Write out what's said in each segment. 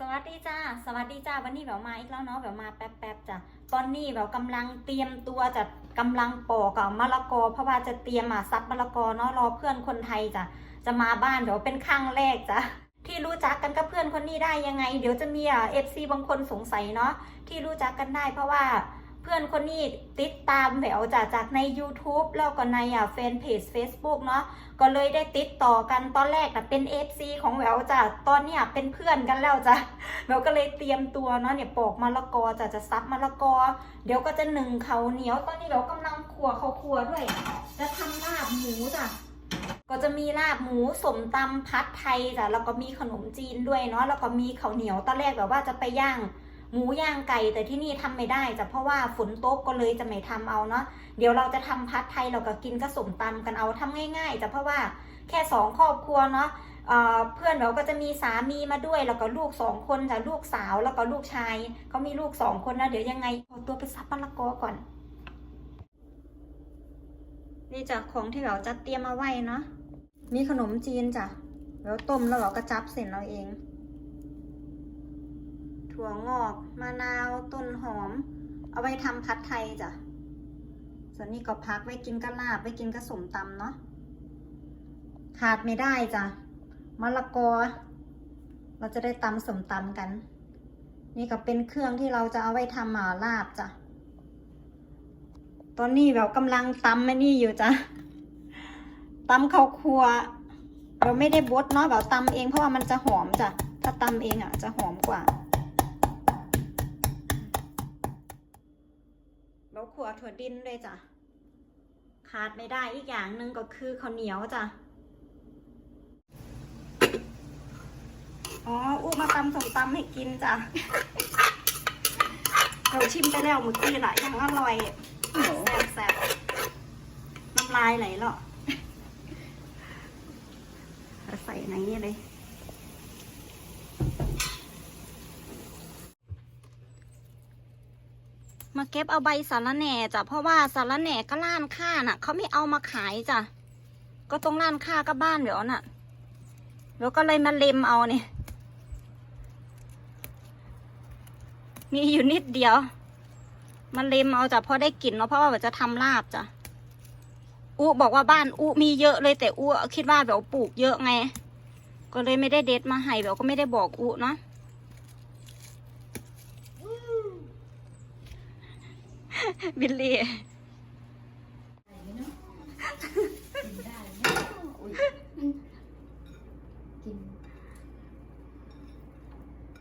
สวัสดีจ้า สวัสดีจ้า วันนี้แบบมาอีกแล้วเนาะแบบมาแป๊บๆจ้ะ ตอนนี้แบบกำลังเตรียมตัวจะกำลังปอกกับมะละกอ เพราะว่าจะเตรียมอะซับมะละกอเนาะรอเพื่อนคนไทยจ้ะ จะมาบ้านเดี๋ยวเป็นครั้งแรกจ้ะ ที่รู้จักกันกับเพื่อนคนนี้ได้ยังไง เดี๋ยวจะมีอะเอฟซีบางคนสงสัยเนาะที่รู้จักกันได้เพราะว่า พื่อนคนนี้ติดตามแหววจากจากใน YouTube แล้วก็ในอะแฟนเพจ Facebook เนาะก็เลยได้ติดต่อกันตอนแรกนะเป็น FC ของแหววจ้ะตอนเนี้ยเป็นเพื่อนกันแล้วจ้ะแหววก็เลยเตรียมตัวเนาะเนี่ยปอกมะละกอจ้ะจะซับมะละกอ เดี๋ยวก็จะหนึ่งเขาเหนียวตอนนี้แหววกำลังขัวเขาวขัวด้วย จะทำลาบหมูจ้ะก็จะมีลาบหมูสมตำพัดไทยจ้ะแล้วก็มีขนมจีนด้วยเนาะแล้วก็มีข้าวเหนียวตอนแรกแบบว่าจะไปย่าง หมูย่างไก่แต่ที่นี่ทำไม่ได้จ้ะเพราะว่าฝนตกก็เลยจะไม่ทำเอาเนาะเดี๋ยวเราจะทำพัดไทยเราก็กินก็สมตำกันเอาทำง่ายๆจ้ะเพราะว่าแค่สองครอบครัวเนาะเเพื่อนเราก็จะมีสามีมาด้วยแล้วก็ลูกสองคนจ้ะลูกสาวแล้วก็ลูกชายเขามีลูกสองคนนะเดี๋ยวยังไงขอตัวไปซับมะละกอก่อน นี่จ้ะของที่เราจะเตรียมมาไว้เนาะมีขนมจีนจ้ะแล้วต้มแล้วเราก็จับเสร็จเราเอง ถั่วงอกมะนาวต้นหอม เอาไว้ทำพัดไทยจ้ะ ส่วนนี้ก็พักไว้กินกระลาบไว้กินกระสมตำเนาะขาดไม่ได้จ้ะมะละกอ เราจะได้ตำสมตำกัน นี่ก็เป็นเครื่องที่เราจะเอาไว้ทำหมาลาบจ้ะ ตอนนี้แบบกำลังตำไม่นี่อยู่จ้ะตำข้าวครัว เราไม่ได้บดเนาะแบบตำเองเพราะว่ามันจะหอมจ้ะ ถ้าตำเองอะจะหอมกว่าเราขัว ถั่วดินเลยจ้ะ ขาดไม่ได้อีกอย่างหนึ่งก็คือข้าวเหนียวจ้ะ อ๋ออู้มาตำสมตำให้กินจ้ะ เราชิมไปแล้วเมื่อกี้แหละยังอร่อยแซ่บแซ่บๆน้ำลายไหลหรอใส่ในนี้เลย มา เก็บเอาใบสารแหน่จ้ะเพราะว่าสารแหน่ก็ร้านค้าน่ะเขาไม่เอามาขายจ้ะก็ตรงร้านค้าก็บ้านเดี๋ยวน่ะแล้วก็เลยมาเล็มเอาเนี่ยมีอยู่นิดเดียว มันเล็มเอาจ้ะพราะได้กลิ่นเนาะเพราะว่าจะทำลาบจ้ะอุบอกว่าบ้านอุมีเยอะเลยแต่อุคิดว่าแบบปลูกเยอะไง ก็เลยไม่ได้เด็ดมาให้แบบก็ไม่ได้บอกอุเนาะ บิลลี่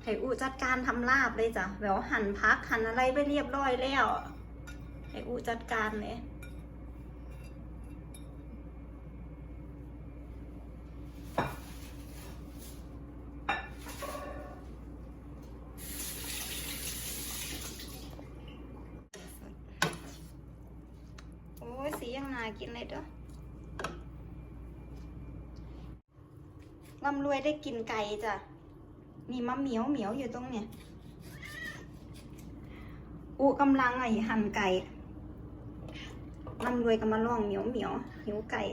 ไข่อุจัดการทำลาบเลยจ้ะแบบหั่นพักหั่นอะไรไปเรียบร้อยแล้วไอ้อุจัดการเลย โอ้ยสียังน่ากินเลยเด้อร่ำรวยได้กินไก่จ้ะนี่มะเหมียวเหมียวอยู่ตรงเนี่ยอุกำลังไอ้หั่นไก่ร่ำรวยกันมาล่องเหมียวเหมียวหิวไก่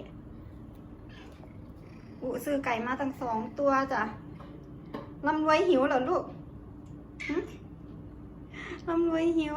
อุซื้อไก่มาตั้งสองตัวจ้ะร่ำรวยหิวเหรอลูกหึร่ำรวยหิว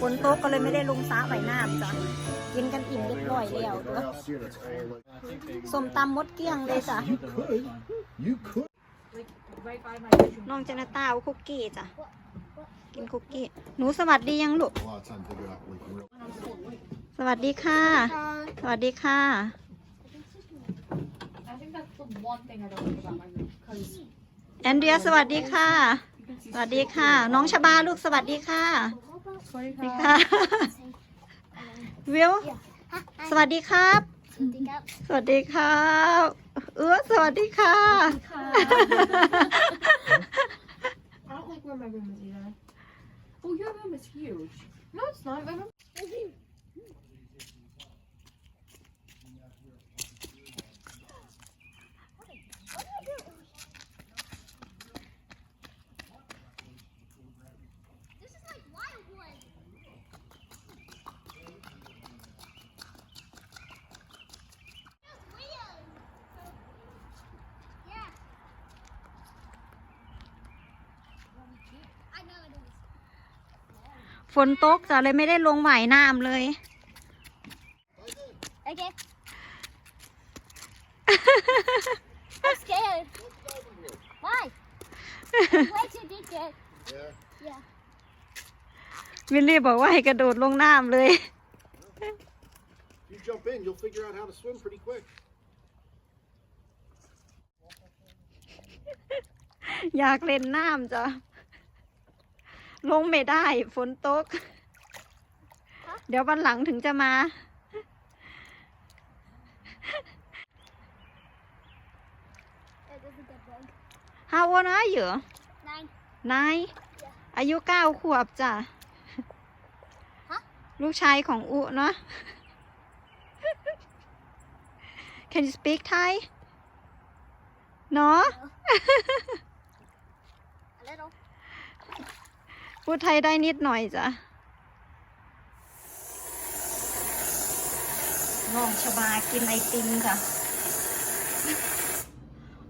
ฝนตกก็เลยไม่ได้ลงสระว่ายน้ำจ้ะกินกันอิ่มเรียบร้อยแล้วเด้อ House here that's all like. ส้มตำมดเกลี้ยงเลยจ้ะน้องเจนตาเอาคุกกี้จ้ะกินคุกกี้ หนูสวัสดียังลูก สวัสดีค่ะ สวัสดีค่ะ แอนเดียสวัสดีค่ะ สวัสดีค่ะ น้องชบาลูกสวัสดีค่ะ สวัสดีค่ะวิว สวัสดีครับ สวัสดีครับเออสวัสดีค่ะ I don't like where my room is either. Oh, your room is huge. No, it's not. My room. This is like wildwood. Weird. Yeah. I know it is. ฝนตกจ้ะเลยไม่ได้ลงว่ายน้ำเลย Okay. I'm scared. Why? Way too deep, Dad. Yeah. Yeah. วิลลี่บอกว่าให้กระโดดลงน้ำเลย You jump in, you'll figure out how to swim pretty quick. อยากเล่นน้ำจ้ะ ลงไม่ได้ ฝนตก เดี๋ยววันหลังถึงจะมา That is a good bug. How old are you Nine. นายอายุเก้าขวบจ้ะฮะลูกชายของอุเนาะ Can you speak Thai เนาะ A little. พูดไทยได้นิดหน่อยจ้ะน้องชบากินไอติมจ้ะ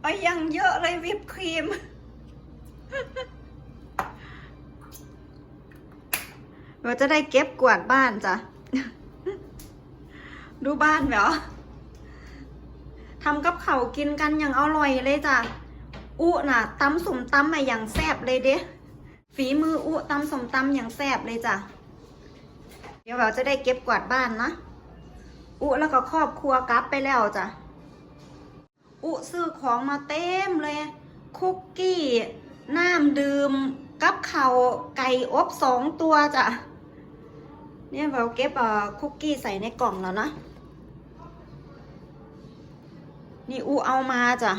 ไอยังเยอะเลยวิปครีม เราจะได้เก็บกวาดบ้านจ้ะ ดูบ้านเหรอทำกับเขาวกินกันอย่างอร่อยเลยจ้ะ อุน่ะตำสมตำมาอย่างแซ่บเลยเด้ ฝีมืออุตำสมตำอย่างแซ่บเลยจ้ะ เดี๋ยวเราจะได้เก็บกวาดบ้านนะอุแล้วก็ครอบครัวกลับไปแล้วจ้ะ อุซื้อของมาเต็มเลย คุกกี้ น้ำดื่ม กับเขาไก่อบสองตัวจ้ะ เนี่ยเราเก็บคุกกี้ใส่ในกล่องแล้วนะ นี่อุเอามาจ้ะ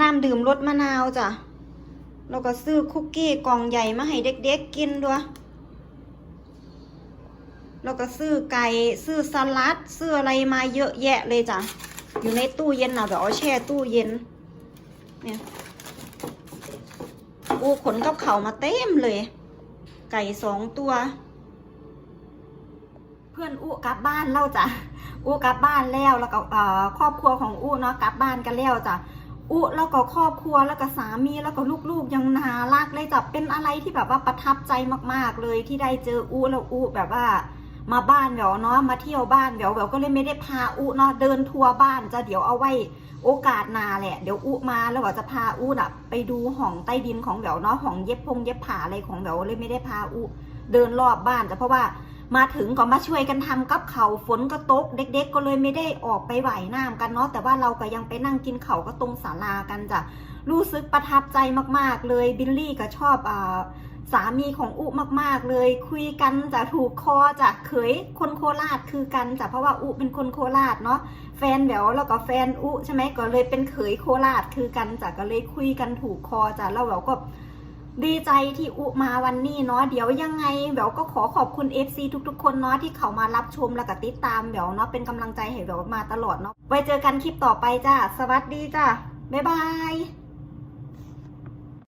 น้ำดื่มรสมะนาวจ้ะ แล้วก็ซื้อคุกกี้กล่องใหญ่มาให้เด็กๆกินด้วยแล้วก็ซื้อไก่ซื้อสลัดซื้ออะไรมาเยอะแยะเลยจ้ะ อยู่ในตู้เย็นน่ะเดี๋ยวเอาแช่ตู้เย็น เนี่ยอูขนกับเขามาเต็มเลย ไก่สองตัว เพื่อนอู้กลับบ้านแล้วจ้ะอู้กลับบ้านแล้วแล้วก็ครอบครัวของอู้เนาะกลับบ้านกันแล้วจ้ะ อุแล้วก็ครอบครัวแล้วก็สามีแล้วก็ลูกๆยังนารักเลยจ้ะเป็นอะไรที่แบบว่าประทับใจมาก ๆ เลยที่ได้เจออุแล้วอุแบบว่า มาบ้านแหววเนาะมาเที่ยวบ้านแหววแหววก็เลยไม่ได้พาอุเนาะเดินทัวร์บ้านจะเดี๋ยวเอาไว้โอกาสนาแหละ เดี๋ยวอุมาแล้วแหววจะพาอุน่ะ ไปดูห้องใต้ดินของแหววเนาะห้องเย็บพงเย็บผ้าอะไรของแหววเลยไม่ได้พาอุเดินรอบบ้านจ้ะเพราะว่า มาถึงก็มาช่วยกันทำกับเขาฝนก็ตก เด็ก ๆ ก็เลยไม่ได้ออกไปไหวน้ำกันเนาะแต่ว่าเราก็ยังไปนั่งกินเขาก็ตรงศาลากันจ้ะรู้สึกประทับใจมากๆ เลยบิลลี่ก็ชอบอ่าสามีของอุมากๆ เลยคุยกันจะถูกคอจะเขยคนโคราชคือกันจ้ะเพราะว่าอุเป็นคนโคราชเนาะแฟนแหววแล้วก็แฟนอุใช่ไหมก็เลยเป็นเขยโคราชคือกันจ้ะก็เลยคุยกันถูกคอจ้ะแล้วแหววก็ ดีใจที่อุมาวันนี้เนาะเดี๋ยวยังไงแหววก็ขอขอบคุณ FC ทุกๆ คนเนาะที่เขามารับชมแล้วก็ติดตามแหววเนาะเป็นกำลังใจให้แหววมาตลอดเนาะไว้เจอกันคลิปต่อไปจ้าสวัสดีจ้าบ๊ายบาย